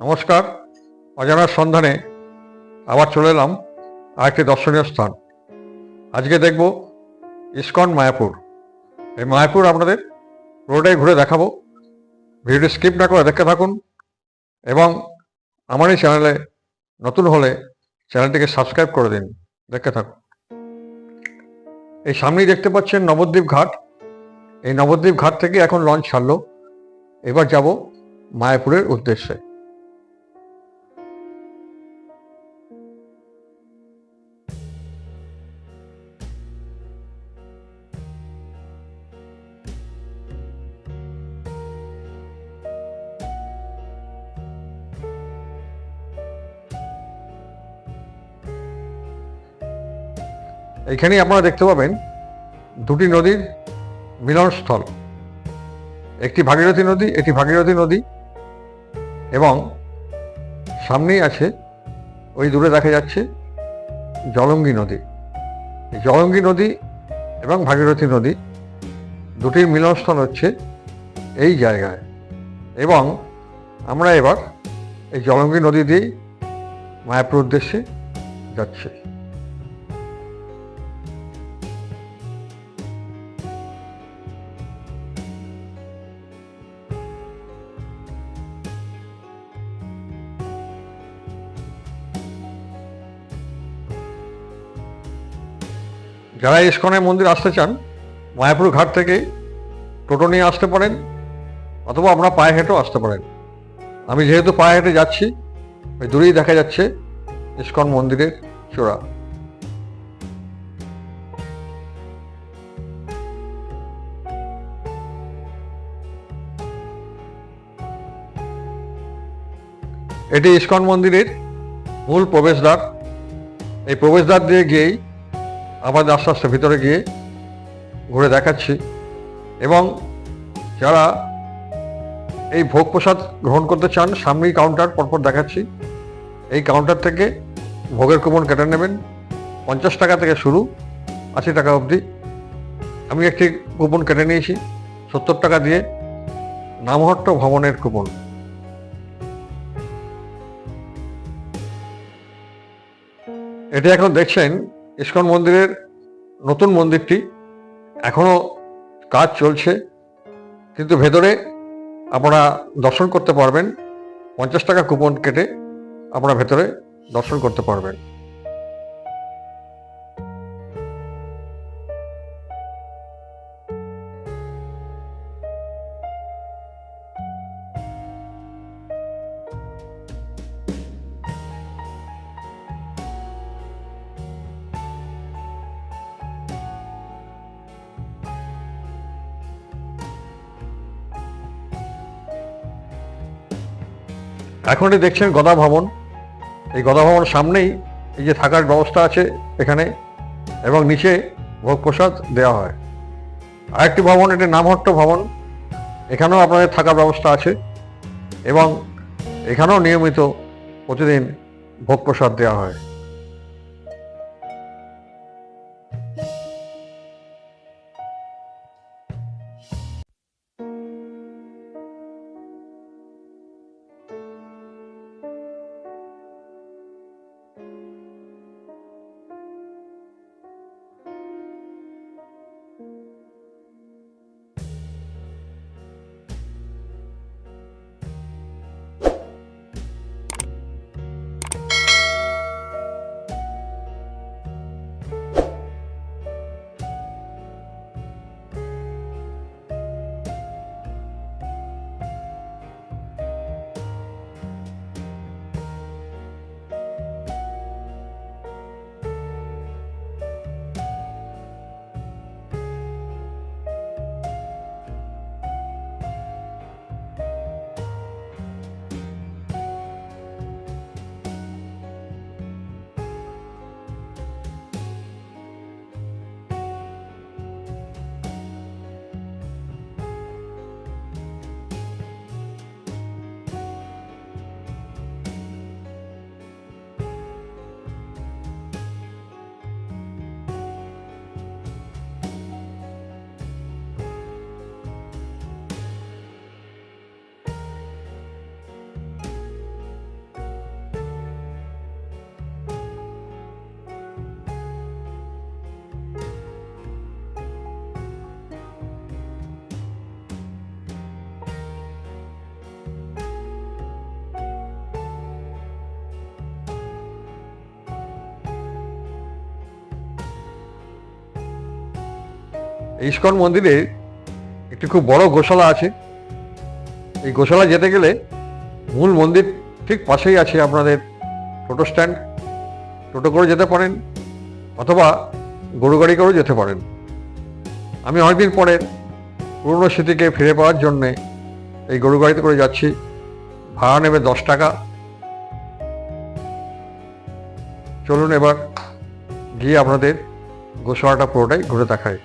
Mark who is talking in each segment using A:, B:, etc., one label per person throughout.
A: নমস্কার। অজানার সন্ধানে আবার চলে এলাম আরেকটি দর্শনীয় স্থান। আজকে দেখব ইস্কন মায়াপুর। এই মায়াপুর আপনাদের রোডে ঘুরে দেখাবো। ভিডিওটি স্কিপ না করে দেখতে থাকুন এবং আমার এই চ্যানেলে নতুন হলে চ্যানেলটিকে সাবস্ক্রাইব করে দিন। দেখতে থাকুন। এই সামনেই দেখতে পাচ্ছেন নবদ্বীপ ঘাট। এই নবদ্বীপ ঘাট থেকে এখন লঞ্চ ছাড়লো। এবার যাব মায়াপুরের উদ্দেশ্যে। এখানেই আপনারা দেখতে পাবেন দুটি নদীর মিলনস্থল। একটি ভাগীরথী নদী এটি ভাগীরথী নদী এবং সামনেই আছে, ওই দূরে দেখা যাচ্ছে জলঙ্গি নদী। জলঙ্গি নদী এবং ভাগীরথী নদী দুটির মিলনস্থল হচ্ছে এই জায়গায় এবং আমরা এবার এই জলঙ্গি নদী দিয়েই মায়াপুর উদ্দেশ্যে যাচ্ছি। যারা ইস্কনের মন্দির আসতে চান, মায়াপুর ঘাট থেকে টোটো নিয়ে আসতে পারেন, অথবা আপনারা পায়ে হেঁটেও আসতে পারেন। আমি যেহেতু পায়ে হেঁটে যাচ্ছি ওই দূরেই দেখা যাচ্ছে ইস্কন মন্দিরের চূড়া। এটি ইস্কন মন্দিরের মূল প্রবেশদ্বার। এই প্রবেশদ্বার দিয়ে গিয়েই আবার আস্তে আস্তে ভিতরে গিয়ে ঘুরে দেখাচ্ছি। এবং যারা এই ভোগ প্রসাদ গ্রহণ করতে চান, সামনেই কাউন্টার পরপর দেখাচ্ছি। এই কাউন্টার থেকে ভোগের কুপন কেটে নেবেন। পঞ্চাশ টাকা থেকে শুরু, আশি টাকা অবধি। আমি একটি কুপন কেটে নিয়েছি, সত্তর টাকা দিয়ে নামহট্ট ভবনের কুপন এটি এখন দেখছেন ইস্কন মন্দিরের নতুন মন্দিরটি এখনও কাজ চলছে, কিন্তু ভেতরে আপনারা দর্শন করতে পারবেন। পঞ্চাশ টাকা কুপন কেটে আপনারা ভেতরে দর্শন করতে পারবেন। এখন এটি দেখছেন গদা ভবন। এই গদা ভবন সামনেই এই যে থাকার ব্যবস্থা আছে এখানে এবং নিচে ভোগ প্রসাদ দেওয়া হয়। আরেকটি ভবন, এটি নামহট্ট ভবন। এখানেও আপনাদের থাকার ব্যবস্থা আছে এবং এখানেও নিয়মিত প্রতিদিন ভোগ প্রসাদ দেওয়া হয়। ইস্কন মন্দিরে একটি খুব বড় গোশালা আছে। এই গোশালা যেতে গেলে মূল মন্দির ঠিক পাশেই আছে আপনাদের টোটো স্ট্যান্ড। টোটো করে যেতে পারেন অথবা গরু গাড়ি করেও যেতে পারেন। আমি অনেকদিন পরে পুরনো স্মৃতিকে ফিরে পাওয়ার জন্যে এই গরু গাড়িতে করে যাচ্ছি। ভাড়া নেবে দশ টাকা। চলুন এবার গিয়ে আপনাদের গোশালাটা পুরোটাই ঘুরে দেখায়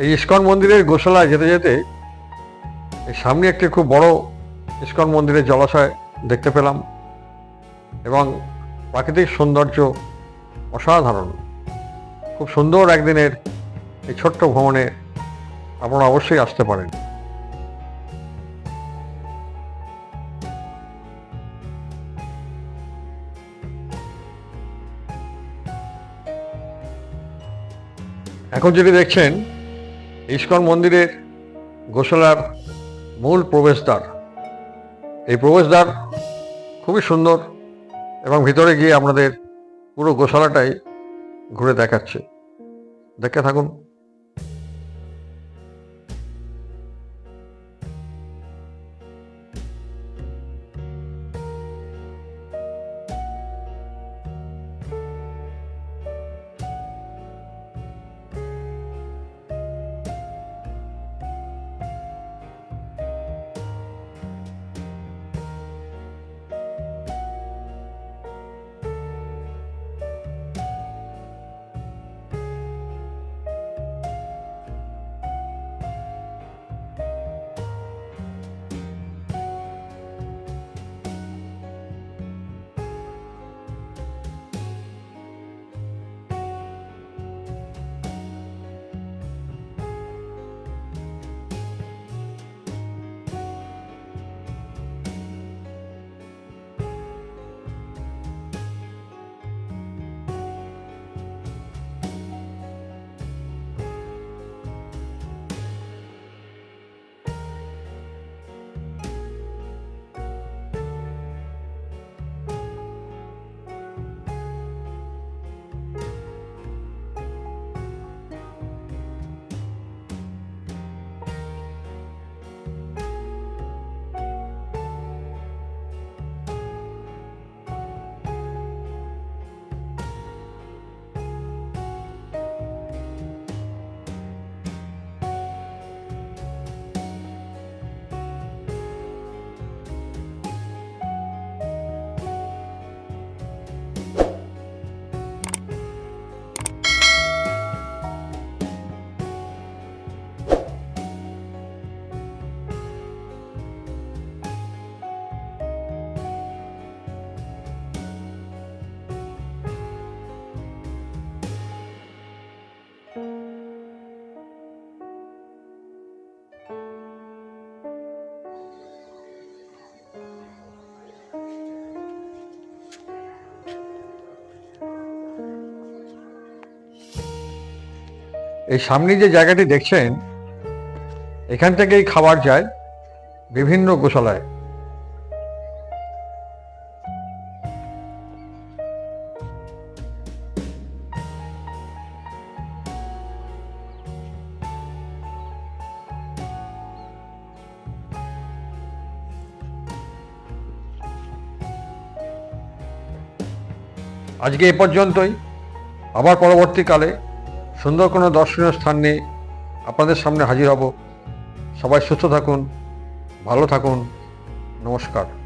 A: এই ইস্কন মন্দিরের গোশালায় যেতে যেতে এই সামনে একটি খুব বড় ইস্কন মন্দিরের জলাশয় দেখতে পেলাম এবং প্রাকৃতিক সৌন্দর্য অসাধারণ। খুব সুন্দর একদিনের এই ছোট্ট ভ্রমণে আপনারা অবশ্যই আসতে পারেন। এখন যেটি দেখছেন ইস্কন মন্দিরের গোশালার মূল প্রবেশদ্বার। এই প্রবেশদ্বার খুবই সুন্দর এবং ভিতরে গিয়ে আপনাদের পুরো গোশালাটাই ঘুরে দেখাচ্ছে। দেখতে থাকুন। এই সামনে যে জায়গাটি দেখছেন, এখান থেকেই খাবার যায় বিভিন্ন গোশালায়। আজকে এ পর্যন্তই। আবার পরবর্তীকালে সুন্দর কোনো দর্শনীয় স্থান নিয়ে আপনাদের সামনে হাজির হব। সবাই সুস্থ থাকুন, ভালো থাকুন। নমস্কার।